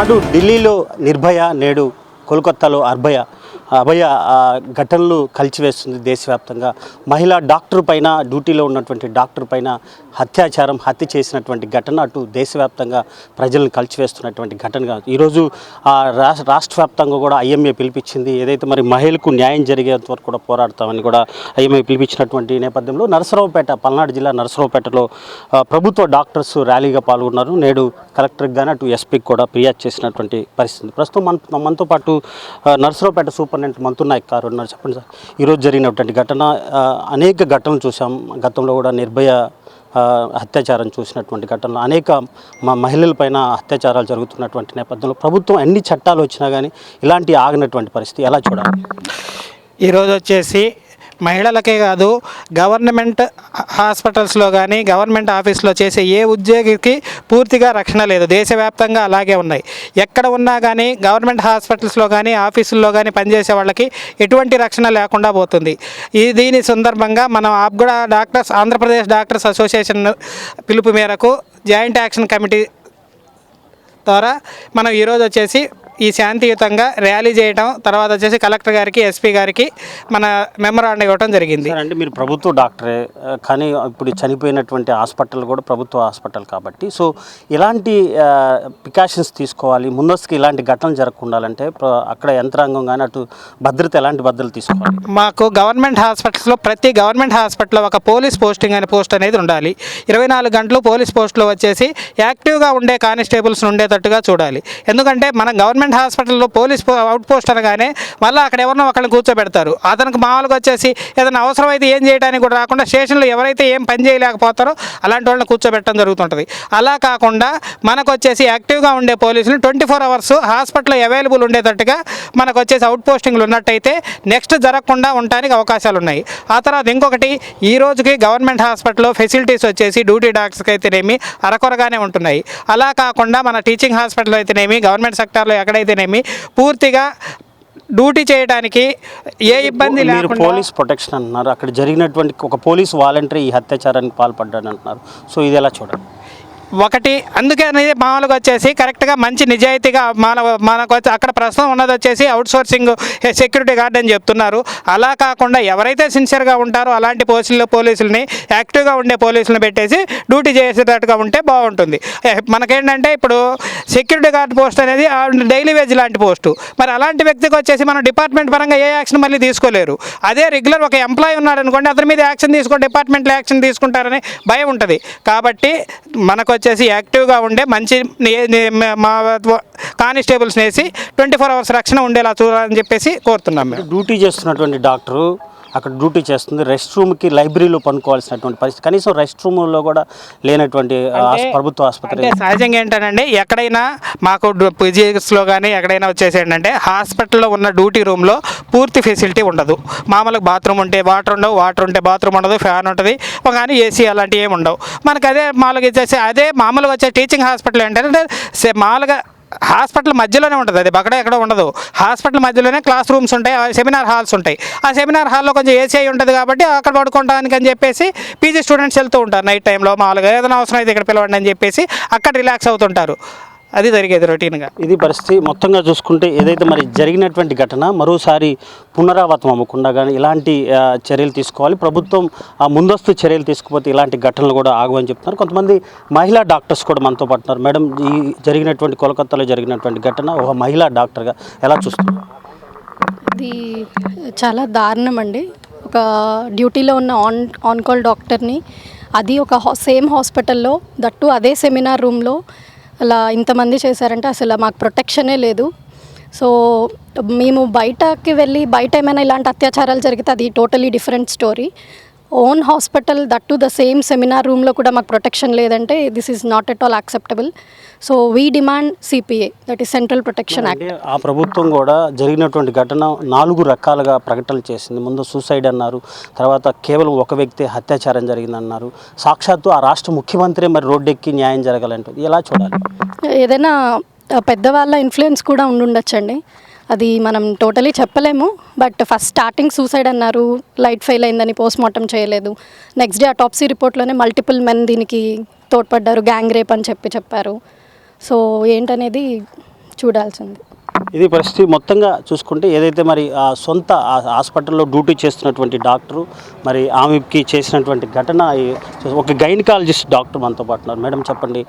నాడు ఢిల్లీలో నిర్భయ నేడు కోల్కత్తాలో అర్భయ. అభయ ఘటనలు కలిచివేస్తుంది దేశవ్యాప్తంగా. మహిళా డాక్టర్ పైన డ్యూటీలో ఉన్నటువంటి డాక్టర్ పైన అత్యాచారం హత్య చేసినటువంటి ఘటన అటు దేశవ్యాప్తంగా ప్రజలను కలిచివేస్తున్నటువంటి ఘటనగా. ఈరోజు ఆ రాష్ట్ర రాష్ట్ర వ్యాప్తంగా కూడా ఐఎంఏ పిలిపించింది. ఏదైతే మరి మహిళలకు న్యాయం జరిగేంత వరకు కూడా పోరాడతామని కూడా ఐఎంఏ పిలిపించినటువంటి నేపథ్యంలో నరసరావుపేట పల్నాడు జిల్లా నరసరావుపేటలో ప్రభుత్వ డాక్టర్స్ ర్యాలీగా పాల్గొన్నారు. నేడు కలెక్టర్కి అటు ఎస్పీకి కూడా ఫిర్యాదు చేసినటువంటి పరిస్థితి ప్రస్తుతం మన మనతో పాటు నరసరావుపేట సూపర్ మంతు నాయక్ గారు ఉన్నారు. చెప్పండి సార్. ఈరోజు జరిగినటువంటి ఘటన అనేక ఘటనలు చూసాం గతంలో కూడా నిర్భయ అత్యాచారం చూసినటువంటి ఘటనలు అనేక మా మహిళలపైన అత్యాచారాలు జరుగుతున్నటువంటి నేపథ్యంలో ప్రభుత్వం ఎన్ని చట్టాలు వచ్చినా కానీ ఇలాంటి ఆగినటువంటి పరిస్థితి ఎలా చూడాలి? ఈరోజు వచ్చేసి మహిళలకే కాదు గవర్నమెంట్ హాస్పిటల్స్లో కానీ గవర్నమెంట్ ఆఫీస్లో చేసే ఏ ఉద్యోగికి పూర్తిగా రక్షణ లేదు. దేశవ్యాప్తంగా అలాగే ఉన్నాయి. ఎక్కడ ఉన్నా కానీ గవర్నమెంట్ హాస్పిటల్స్లో కానీ ఆఫీసుల్లో కానీ పనిచేసే వాళ్ళకి ఎటువంటి రక్షణ లేకుండా పోతుంది. ఈ దీని సందర్భంగా మనం ఆప్గూడ డాక్టర్స్ ఆంధ్రప్రదేశ్ డాక్టర్స్ అసోసియేషన్ పిలుపు మేరకు జాయింట్ యాక్షన్ కమిటీ ద్వారా మనం ఈరోజు వచ్చేసి ఈ శాంతియుతంగా ర్యాలీ చేయడం తర్వాత వచ్చేసి కలెక్టర్ గారికి ఎస్పీ గారికి మన మెమరాండం ఇవ్వడం జరిగింది. అంటే మీరు ప్రభుత్వ డాక్టరే కానీ ఇప్పుడు చనిపోయినటువంటి హాస్పిటల్ కూడా ప్రభుత్వ హాస్పిటల్ కాబట్టి. సో ఇలాంటి ప్రికాషన్స్ తీసుకోవాలి ముందస్తుకు ఇలాంటి ఘటనలు జరగకుండాలంటే అక్కడ యంత్రాంగం కానీ అటు భద్రత ఎలాంటి భద్రతలు తీసుకోవాలి? మాకు గవర్నమెంట్ హాస్పిటల్స్లో ప్రతి గవర్నమెంట్ హాస్పిటల్లో ఒక పోలీస్ పోస్టింగ్ అనే పోస్ట్ అనేది ఉండాలి. ఇరవై నాలుగు గంటలు పోలీస్ పోస్టులో వచ్చేసి యాక్టివ్గా ఉండే కానిస్టేబుల్స్ ఉండేటట్టుగా చూడాలి. ఎందుకంటే మన గవర్నమెంట్ హాస్పిటల్లో పోలీస్ పో- అవుట్ పోస్ట్ అనగానే మళ్ళీ అక్కడ ఎవరినో ఒకళ్ళని కూర్చోబెడతారు. అతనికి మామూలుగా వచ్చేసి ఏదైనా అవసరమైతే ఏం చేయడానికి కూడా రాకుండా స్టేషన్లో ఎవరైతే ఏం పని చేయలేకపోతారో అలాంటి వాళ్ళని కూర్చోబెట్టడం జరుగుతుంటుంది. అలా కాకుండా మనకు వచ్చేసి యాక్టివ్గా ఉండే పోలీసులు ట్వంటీ ఫోర్ అవర్స్ హాస్పిటల్లో అవైలబుల్ ఉండేటట్టుగా మనకు వచ్చేసి అవుట్ పోస్టింగ్లు ఉన్నట్టయితే నెక్స్ట్ జరగకుండా ఉండడానికి అవకాశాలు ఉన్నాయి ఆ తర్వాత ఇంకొకటి ఈ రోజుకి గవర్నమెంట్ హాస్పిటల్లో ఫెసిలిటీస్ వచ్చేసి డ్యూటీ డాక్టర్స్కి అయితేనేమి అరకొరగానే ఉంటున్నాయి. అలా కాకుండా మన టీచింగ్ హాస్పిటల్ అయితేనేమి గవర్నమెంట్ సెక్టార్లో ఎక్కడైతేనేమి పూర్తిగా డ్యూటీ చేయడానికి ఏ ఇబ్బంది మీరు లేకుండా పోలీస్ ప్రొటెక్షన్ అంటున్నారు. అక్కడ జరిగినటువంటి ఒక పోలీస్ వాలంటరీ ఈ అత్యాచారానికి పాల్పడ్డాడు అంటున్నారు సో ఇది ఎలా చూడాలి? ఒకటి. అందుకే అనేది మామూలుగా వచ్చేసి కరెక్ట్గా మంచి నిజాయితీగా మన మనకు అక్కడ ప్రస్తుతం ఉన్నది వచ్చేసి అవుట్ సోర్సింగ్ సెక్యూరిటీ గార్డ్ అని చెప్తున్నారు. అలా కాకుండా ఎవరైతే సిన్సియర్గా ఉంటారో అలాంటి పోలీసులు పోలీసులని యాక్టివ్గా ఉండే పోలీసులను పెట్టేసి డ్యూటీ చేసేటట్టుగా ఉంటే బాగుంటుంది. ఏ, మనకేంటంటే ఇప్పుడు సెక్యూరిటీ గార్డ్ పోస్ట్ అనేది డైలీ వేజ్ లాంటి పోస్టు మరి అలాంటి వ్యక్తికి వచ్చేసి మనం డిపార్ట్మెంట్ పరంగా ఏ యాక్షన్ మళ్ళీ తీసుకోలేరు. అదే రెగ్యులర్ ఒక ఎంప్లాయీ ఉన్నాడు అనుకోండి అతని మీద యాక్షన్ తీసుకోండి డిపార్ట్మెంట్లో యాక్షన్ తీసుకుంటారని భయం ఉంటుంది. కాబట్టి మనకు వచ్చేసి యాక్టివ్గా ఉండే మంచి మా కానిస్టేబుల్స్ వేసి ట్వంటీ ఫోర్ అవర్స్ రక్షణ ఉండేలా చూడాలని చెప్పేసి కోరుతున్నాం మేము. డ్యూటీ చేస్తున్నటువంటి డాక్టరు అక్కడ డ్యూటీ చేస్తుంది. రెస్ట్ రూమ్కి లైబ్రరీలో పనుకోవాల్సినటువంటి పరిస్థితి. కనీసం రెస్ట్ రూమ్లో కూడా లేనటువంటి ప్రభుత్వ ఆసుపత్రి. సహజంగా ఏంటంటే ఎక్కడైనా మాకు పీజీఎస్లో కానీ ఎక్కడైనా వచ్చేసి ఏంటంటే హాస్పిటల్లో ఉన్న డ్యూటీ రూమ్లో పూర్తి ఫెసిలిటీ ఉండదు. మామూలుగా బాత్రూమ్ ఉంటే వాటర్ ఉండవు వాటర్ ఉంటే బాత్రూమ్ ఉండదు ఫ్యాన్ ఉంటుంది కానీ ఏసీ అలాంటివి ఏమి ఉండవు. మనకు అదే మామూలుగా వచ్చేసి అదే మామూలుగా వచ్చే టీచింగ్ హాస్పిటల్ ఏంటంటే మామూలుగా హాస్పిటల్ మధ్యలోనే ఉంటుంది. అది అక్కడ ఎక్కడ ఉండదు. హాస్పిటల్ మధ్యలోనే క్లాస్ రూమ్స్ ఉంటాయి సెమినార్ హాల్స్ ఉంటాయి. ఆ సెమినార్ హాల్లో కొంచెం ఏసీ ఉంటుంది కాబట్టి అక్కడ పడుకోవడానికి అని చెప్పేసి పీజీ స్టూడెంట్స్ వెళ్తూ ఉంటారు. నైట్ టైంలో మామూలుగా ఏదైనా అవసరం అయితే ఇక్కడ పిలవండి అని చెప్పేసి అక్కడ రిలాక్స్ అవుతుంటారు. అది జరిగేది రొటీన్గా. ఇది పరిస్థితి. మొత్తంగా చూసుకుంటే ఏదైతే మరి జరిగినటువంటి ఘటన మరోసారి పునరావృతం అవ్వకుండా కానీ ఇలాంటి చర్యలు తీసుకోవాలి. ప్రభుత్వం ముందస్తు చర్యలు తీసుకుపోతే ఇలాంటి ఘటనలు కూడా ఆగవని చెప్తున్నారు. కొంతమంది మహిళా డాక్టర్స్ కూడా మనతో పడుతున్నారు మేడం ఈ జరిగినటువంటి కోలకత్తాలో జరిగినటువంటి ఘటన ఒక మహిళా డాక్టర్గా ఎలా చూస్తున్నారు? ఇది చాలా దారుణం అండి ఒక డ్యూటీలో ఉన్న ఆన్ ఆన్ కాల్ డాక్టర్ని అది ఒక సేమ్ హాస్పిటల్లో దట్టు అదే సెమినార్ రూమ్లో అలా ఇంతమంది చేశారంటే అసలు మాకు ప్రొటెక్షనే లేదు. సో మేము బయటకి వెళ్ళి బయట ఏమైనా ఇలాంటి అత్యాచారాలు జరిగితే అది totally different story own hospital that to the same seminar రూమ్లో కూడా మాకు ప్రొటెక్షన్ లేదంటే this is not at all acceptable so we demand CPA that is central protection act ఆ ప్రభుత్వం కూడా జరిగినటువంటి ఘటన నాలుగు రకాలుగా ప్రకటనలు చేసింది. ముందు సూసైడ్ అన్నారు తర్వాత కేవలం ఒక వ్యక్తి అత్యాచారం జరిగిందన్నారు. సాక్షాత్తు ఆ రాష్ట్ర ముఖ్యమంత్రి మరి రోడ్డెక్కి న్యాయం జరగాలంటుంది. ఎలా చూడాలి? ఏదైనా పెద్దవాళ్ళ ఇన్ఫ్లుయెన్స్ కూడా ఉండుండొచ్చండి. అది మనం టోటలీ చెప్పలేము. బట్ ఫస్ట్ స్టార్టింగ్ సూసైడ్ అన్నారు. లైట్ ఫెయిల్ అయిందని పోస్ట్ మార్టం చేయలేదు నెక్స్ట్ డే అటాప్సీ రిపోర్ట్లోనే మల్టిపుల్ మెన్ దీనికి తోడ్పడ్డారు. గ్యాంగ్ రేప్ అని చెప్పి చెప్పారు. సో ఏంటనేది చూడాల్సింది. ఇది పరిస్థితి మొత్తంగా చూసుకుంటే ఏదైతే మరి ఆ సొంత హాస్పిటల్లో డ్యూటీ చేస్తున్నటువంటి డాక్టరు మరి ఆమెకి చేసినటువంటి ఘటన ఒక గైనకాలజిస్ట్ డాక్టర్ మనతో పాటు ఉన్నారు. మేడం చెప్పండి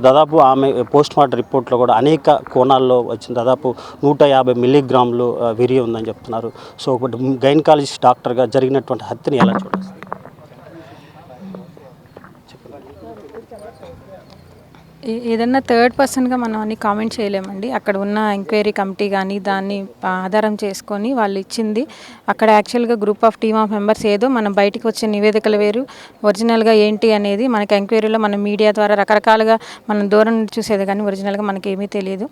దాదాపు ఆమె పోస్ట్ మార్టం రిపోర్ట్లో కూడా అనేక కోణాల్లో వచ్చిన దాదాపు నూట యాభై మిల్లీగ్రాములు ఆ, వీర్యం ఉందని చెప్తున్నారు. సో ఒకటి గైనకాలజిస్ట్ డాక్టర్గా జరిగినటువంటి హత్యని ఎలా చూడాలి ఏదన్నా థర్డ్ పర్సన్గా మనం అన్ని కామెంట్ చేయలేమండి. అక్కడ ఉన్న ఎంక్వైరీ కమిటీ కానీ దాన్ని ఆధారం చేసుకొని వాళ్ళు ఇచ్చింది. అక్కడ యాక్చువల్గా group of team of members ఏదో మనం బయటికి వచ్చే నివేదికలు వేరు. ఒరిజినల్గా ఏంటి అనేది మనకి ఎంక్వైరీలో మనం మీడియా ద్వారా రకరకాలుగా మనం దూరం చూసేది కానీ ఒరిజినల్గా మనకి ఏమీ తెలియదు.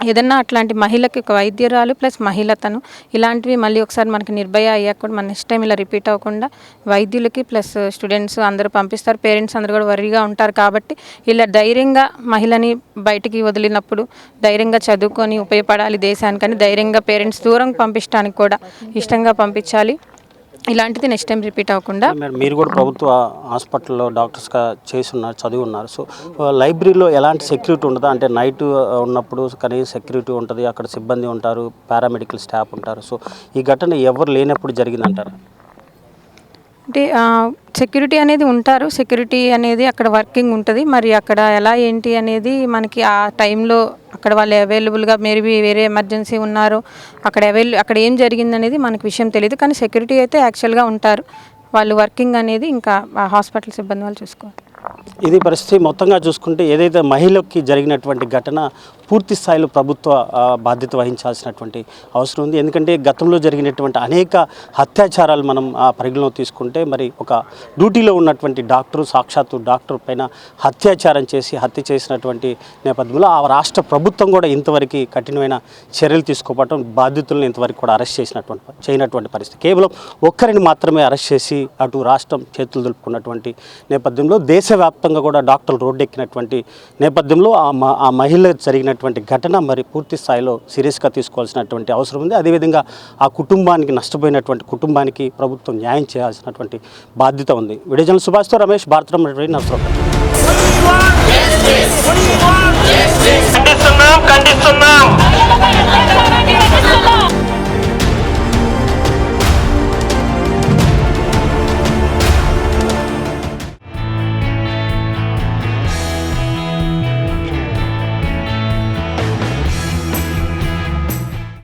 ఏదన్నా అట్లాంటి మహిళకి ఒక వైద్యురాలు ప్లస్ మహిళ తను ఇలాంటివి మళ్ళీ ఒకసారి మనకి నిర్భయ అయ్యాక కూడా మన నెక్స్ట్ టైం ఇలా రిపీట్ అవ్వకుండా వైద్యులకి ప్లస్ స్టూడెంట్స్ అందరూ పంపిస్తారు. పేరెంట్స్ అందరూ కూడా వరిగా ఉంటారు కాబట్టి ఇలా ధైర్యంగా మహిళని బయటికి వదిలినప్పుడు ధైర్యంగా చదువుకొని ఉపయోగపడాలి దేశానికని ధైర్యంగా పేరెంట్స్ దూరం పంపించడానికి కూడా ఇష్టంగా పంపించాలి. ఇలాంటిది నెక్స్ట్ టైం రిపీట్ అవ్వకుండా మీరు కూడా ప్రభుత్వ హాస్పిటల్లో డాక్టర్స్గా చేసి ఉన్నారు చదివి ఉన్నారు. సో లైబ్రరీలో ఎలాంటి సెక్యూరిటీ ఉండదా? అంటే నైట్ ఉన్నప్పుడు కనీసం సెక్యూరిటీ ఉంటుంది అక్కడ సిబ్బంది ఉంటారు పారామెడికల్ స్టాఫ్ ఉంటారు. సో ఈ ఘటన ఎవరు లేనప్పుడు జరిగిందంటారు? అంటే సెక్యూరిటీ అనేది ఉంటారు. సెక్యూరిటీ అనేది అక్కడ వర్కింగ్ ఉంటుంది. మరి అక్కడ ఎలా ఏంటి అనేది మనకి ఆ టైంలో అక్కడ వాళ్ళు అవైలబుల్గా మేబీ వేరే ఎమర్జెన్సీ ఉన్నారు అక్కడ అవైల్ అక్కడ ఏం జరిగింది అనేది మనకి విషయం తెలియదు కానీ సెక్యూరిటీ అయితే యాక్చువల్గా ఉంటారు. వాళ్ళు వర్కింగ్ అనేది ఇంకా హాస్పిటల్ సిబ్బంది వాళ్ళు చూసుకోవాలి. ఇది పరిస్థితి మొత్తంగా చూసుకుంటే ఏదైతే మహిళకి జరిగినటువంటి ఘటన పూర్తి స్థాయిలో ప్రభుత్వ బాధ్యత వహించాల్సినటువంటి అవసరం ఉంది. ఎందుకంటే గతంలో జరిగినటువంటి అనేక అత్యాచారాలు మనం పరిగణలో తీసుకుంటే మరి ఒక డ్యూటీలో ఉన్నటువంటి డాక్టరు సాక్షాత్తు డాక్టర్ పైన అత్యాచారం చేసి హత్య చేసినటువంటి నేపథ్యంలో ఆ రాష్ట్ర ప్రభుత్వం కూడా ఇంతవరకు కఠినమైన చర్యలు తీసుకోవటం బాధితులను ఇంతవరకు కూడా అరెస్ట్ చేసినటువంటి చేయనటువంటి పరిస్థితి. కేవలం ఒక్కరిని మాత్రమే అరెస్ట్ చేసి అటు రాష్ట్రం చేతులు దులుపుకున్నటువంటి నేపథ్యంలో దేశవ్యాప్తంగా కూడా డాక్టర్లు రోడ్డెక్కినటువంటి నేపథ్యంలో ఆ మ- ఆ మహిళ జరిగినటువంటి ఘటన మరి పూర్తి స్థాయిలో సీరియస్గా తీసుకోవాల్సినటువంటి అవసరం ఉంది. అదేవిధంగా ఆ కుటుంబానికి నష్టపోయినటువంటి కుటుంబానికి ప్రభుత్వం న్యాయం చేయాల్సినటువంటి బాధ్యత ఉంది. విడజన సుభాష్తో రమేష్ భారతరం నసరం ఖండిస్తున్నాం ఖండిస్తున్నాం.